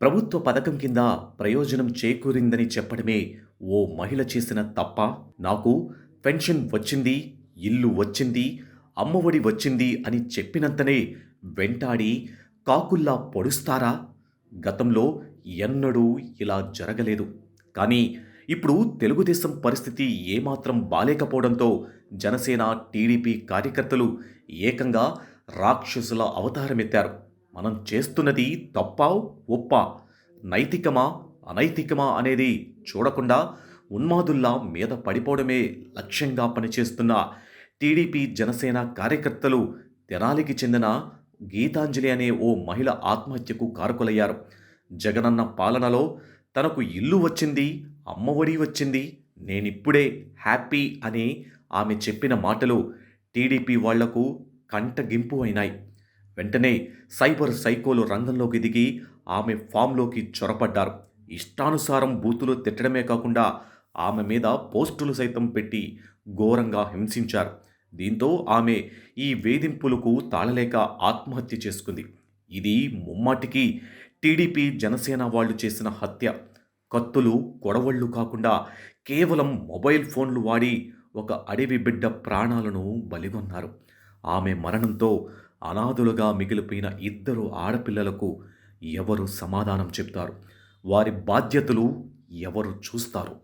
ప్రభుత్వ పథకం కింద ప్రయోజనం చేకూరిందని చెప్పడమే ఓ మహిళ చేసిన తప్ప? నాకు పెన్షన్ వచ్చింది ఇల్లు వచ్చింది అమ్మఒడి వచ్చింది అని చెప్పినంతనే వెంటాడి కాకుల్లా పొడుస్తారా? గతంలో ఎన్నడూ ఇలా జరగలేదు. కానీ ఇప్పుడు తెలుగుదేశం పరిస్థితి ఏమాత్రం బాలేకపోవడంతో జనసేన టీడీపీ కార్యకర్తలు ఏకంగా రాక్షసుల అవతారమెత్తారు. మనం చేస్తున్నది తప్పా ఒప్పా? నైతికమా అనైతికమా అనేది చూడకుండా ఉన్మాదుల్లా మీద పడిపోవడమే లక్ష్యంగా పనిచేస్తున్న టీడీపీ జనసేన కార్యకర్తలు తెనాలికి చెందిన గీతాంజలి అనే ఓ మహిళ ఆత్మహత్యకు కారకులయ్యారు. జగనన్న పాలనలో తనకు ఇల్లు వచ్చింది అమ్మఒడి వచ్చింది నేనిప్పుడే హ్యాపీ అని ఆమె చెప్పిన మాటలు టీడీపీ వాళ్ళకు కంటగింపు అయినాయి. వెంటనే సైబర్ సైకోలు రంగంలోకి దిగి ఆమె ఫామ్లోకి చొరపడ్డారు. ఇష్టానుసారం బూతులు తిట్టడమే కాకుండా ఆమె మీద పోస్టులు సైతం పెట్టి ఘోరంగా హింసించారు. దీంతో ఆమె ఈ వేధింపులకు తాళలేక ఆత్మహత్య చేసుకుంది. ఇది ముమ్మాటికి టీడీపీ జనసేన వాళ్ళు చేసిన హత్య. కత్తులు గొడవళ్ళు కాకుండా కేవలం మొబైల్ ఫోన్లు వాడి ఒక అడవి బిడ్డ ప్రాణాలను బలిగొన్నారు. ఆమె మరణంతో అనాథులుగా మిగిలిపోయిన ఇద్దరు ఆడపిల్లలకు ఎవరు సమాధానం చెప్తారు? వారి బాధ్యతలు ఎవరు చూస్తారు?